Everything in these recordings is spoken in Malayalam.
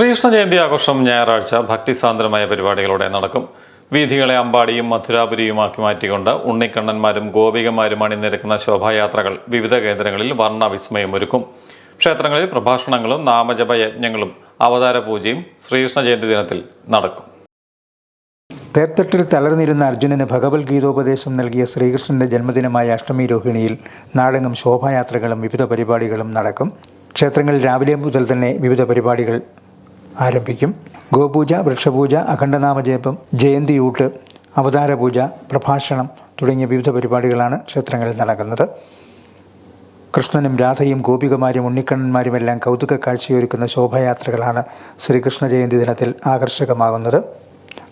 ശ്രീകൃഷ്ണ ജയന്തി ആഘോഷം ഞായറാഴ്ച ഭക്തിസാന്ദ്രമായ പരിപാടികളോടെ നടക്കും. വീഥികളെ അമ്പാടിയും മധുരാപുരിയുമാക്കി മാറ്റിക്കൊണ്ട് ഉണ്ണിക്കണ്ണന്മാരും ഗോപികമാരും അണിനിരക്കുന്ന ശോഭായാത്രകൾ വിവിധ കേന്ദ്രങ്ങളിൽ വർണവിസ്മയം ഒരുക്കും. ക്ഷേത്രങ്ങളിൽ പ്രഭാഷണങ്ങളും നാമജപ യജ്ഞങ്ങളും അവതാര പൂജയും ശ്രീകൃഷ്ണ ജയന്തി ദിനത്തിൽ നടക്കും. തേർത്തട്ടിൽ തളർന്നിരുന്ന അർജുനന് ഭഗവത്ഗീതോപദേശം നൽകിയ ശ്രീകൃഷ്ണന്റെ ജന്മദിനമായ അഷ്ടമി രോഹിണിയിൽ നാടെങ്ങും ശോഭായാത്രകളും വിവിധ പരിപാടികളും നടക്കും. ക്ഷേത്രങ്ങളിൽ രാവിലെ മുതൽ തന്നെ വിവിധ പരിപാടികൾ ആരംഭിക്കും. ഗോപൂജ വൃക്ഷപൂജ അഖണ്ഡനാമജപം ജയന്തിയൂട്ട് അവതാര പൂജ പ്രഭാഷണം തുടങ്ങിയ വിവിധ പരിപാടികളാണ് ക്ഷേത്രങ്ങളിൽ നടക്കുന്നത്. കൃഷ്ണനും രാധയും ഗോപികമാരും ഉണ്ണിക്കണ്ണന്മാരുമെല്ലാം കൗതുക കാഴ്ചയൊരുക്കുന്ന ശോഭായാത്രകളാണ് ശ്രീകൃഷ്ണ ജയന്തി ദിനത്തിൽ ആകർഷകമാകുന്നത്.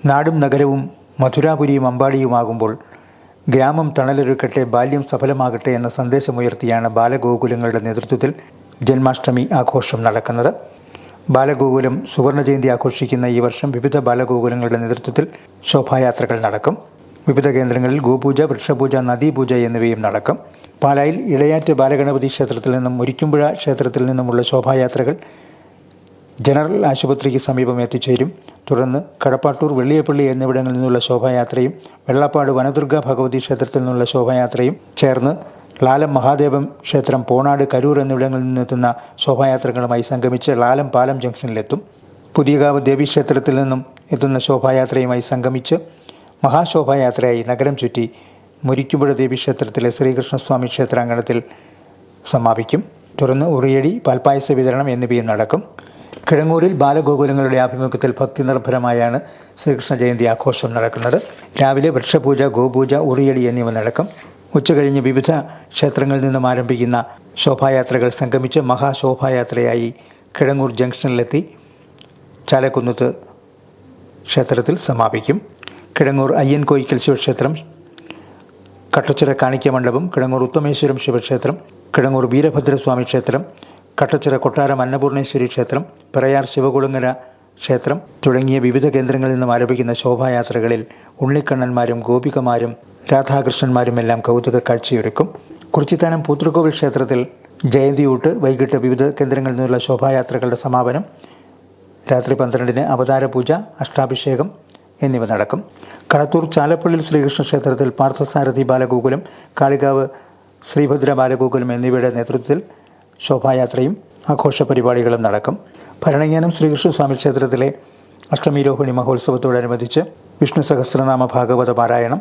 നാടും നഗരവും മധുരാപുരിയും അമ്പാടിയുമാകുമ്പോൾ ഗ്രാമം തണലൊരുക്കട്ടെ ബാല്യം സഫലമാകട്ടെ എന്ന സന്ദേശമുയർത്തിയാണ് ബാലഗോകുലങ്ങളുടെ നേതൃത്വത്തിൽ ജന്മാഷ്ടമി ആഘോഷം നടക്കുന്നത്. ബാലഗോകുലം സുവർണ ജയന്തി ആഘോഷിക്കുന്ന ഈ വർഷം വിവിധ ബാലഗോകുലങ്ങളുടെ നേതൃത്വത്തിൽ ശോഭായാത്രകൾ നടക്കും. വിവിധ കേന്ദ്രങ്ങളിൽ ഗോപൂജ വൃക്ഷപൂജ നദീപൂജ എന്നിവയും നടക്കും. പാലായിൽ ഇളയാറ്റ് ബാലഗണപതി ക്ഷേത്രത്തിൽ നിന്നും മുരിക്കുമ്പുഴ ക്ഷേത്രത്തിൽ നിന്നുമുള്ള ശോഭായാത്രകൾ ജനറൽ ആശുപത്രിക്ക് സമീപം എത്തിച്ചേരും. തുടർന്ന് കടപ്പാട്ടൂർ വെള്ളിയപ്പള്ളി എന്നിവിടങ്ങളിൽ നിന്നുള്ള ശോഭായാത്രയും വെള്ളപ്പാട് വനദുർഗ ഭഗവതി ക്ഷേത്രത്തിൽ നിന്നുള്ള ശോഭായാത്രയും ചേർന്ന് ലാലം മഹാദേവം ക്ഷേത്രം പോണാട് കരൂർ എന്നിവിടങ്ങളിൽ നിന്നെത്തുന്ന ശോഭായാത്രകളുമായി സംഗമിച്ച് ലാലം പാലം ജംഗ്ഷനിലെത്തും. പുതിയകാവ് ദേവീക്ഷേത്രത്തിൽ നിന്നും എത്തുന്ന ശോഭായാത്രയുമായി സംഗമിച്ച് മഹാശോഭായാത്രയായി നഗരം ചുറ്റി മുരിക്കുപുഴ ദേവീക്ഷേത്രത്തിലെ ശ്രീകൃഷ്ണസ്വാമി ക്ഷേത്രാങ്കണത്തിൽ സമാപിക്കും. തുടർന്ന് ഉറിയടി പാൽപ്പായസ വിതരണം എന്നിവയും നടക്കും. കിഴങ്ങൂരിൽ ബാലഗോകുലങ്ങളുടെ ആഭിമുഖ്യത്തിൽ ഭക്തി നിർഭരമായാണ് ശ്രീകൃഷ്ണ ജയന്തി ആഘോഷം നടക്കുന്നത്. രാവിലെ വൃക്ഷപൂജ ഗോപൂജ ഉറിയടി എന്നിവ നടക്കും. ഉച്ചകഴിഞ്ഞ് വിവിധ ക്ഷേത്രങ്ങളിൽ നിന്നും ആരംഭിക്കുന്ന ശോഭായാത്രകൾ സംഗമിച്ച് മഹാശോഭായാത്രയായി കിഴങ്ങൂർ ജംഗ്ഷനിലെത്തി ചാലക്കുന്നത്ത് ക്ഷേത്രത്തിൽ സമാപിക്കും. കിഴങ്ങൂർ അയ്യൻകോയിക്കൽ ശിവക്ഷേത്രം കട്ടച്ചിറ കാണിക്ക മണ്ഡപം കിഴങ്ങൂർ ഉത്തമേശ്വരം ശിവക്ഷേത്രം കിഴങ്ങൂർ വീരഭദ്രസ്വാമി ക്ഷേത്രം കട്ടച്ചിറ കൊട്ടാരം അന്നപൂർണേശ്വരി ക്ഷേത്രം പിറയാർ ശിവകുളങ്ങര ക്ഷേത്രം തുടങ്ങിയ വിവിധ കേന്ദ്രങ്ങളിൽ നിന്നും ആരംഭിക്കുന്ന ശോഭായാത്രകളിൽ ഉണ്ണിക്കണ്ണന്മാരും ഗോപികമാരും രാധാകൃഷ്ണന്മാരുമെല്ലാം കൗതുക കാഴ്ചയൊരുക്കും. കുറിച്ചിത്താനം പൂത്തൃക്കോവിൽ ക്ഷേത്രത്തിൽ ജയന്തിയൂട്ട് വൈകിട്ട് വിവിധ കേന്ദ്രങ്ങളിൽ നിന്നുള്ള ശോഭായാത്രകളുടെ സമാപനം രാത്രി പന്ത്രണ്ടിന് അവതാര പൂജ അഷ്ടാഭിഷേകം എന്നിവ നടക്കും. കളത്തൂർ ചാലപ്പള്ളിൽ ശ്രീകൃഷ്ണ ക്ഷേത്രത്തിൽ പാർത്ഥസാരഥി ബാലഗോകുലം കാളികാവ് ശ്രീഭദ്ര ബാലഗോകുലം എന്നിവയുടെ നേതൃത്വത്തിൽ ശോഭായാത്രയും ആഘോഷ പരിപാടികളും നടക്കും. ഭരണങ്ങാനം ശ്രീകൃഷ്ണസ്വാമി ക്ഷേത്രത്തിലെ അഷ്ടമീരോഹിണി മഹോത്സവത്തോടനുബന്ധിച്ച് വിഷ്ണു സഹസ്രനാമ ഭാഗവത പാരായണം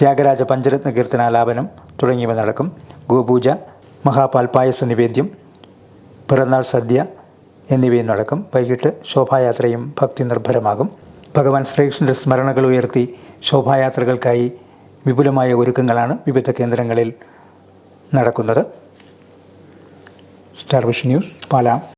ത്യാഗരാജ പഞ്ചരത്ന കീർത്തനാലാപനം തുടങ്ങിയവ നടക്കും. ഗോപൂജ മഹാപാൽപായസ നിവേദ്യം പിറന്നാൾ സദ്യ എന്നിവയും നടക്കും. വൈകിട്ട് ശോഭായാത്രയും ഭക്തി നിർഭരമാകും. ഭഗവാൻ ശ്രീകൃഷ്ണന്റെ സ്മരണകൾ ഉയർത്തി ശോഭായാത്രകൾക്കായി വിപുലമായ ഒരുക്കങ്ങളാണ് വിവിധ കേന്ദ്രങ്ങളിൽ നടക്കുന്നത്. Star Vision news Palam.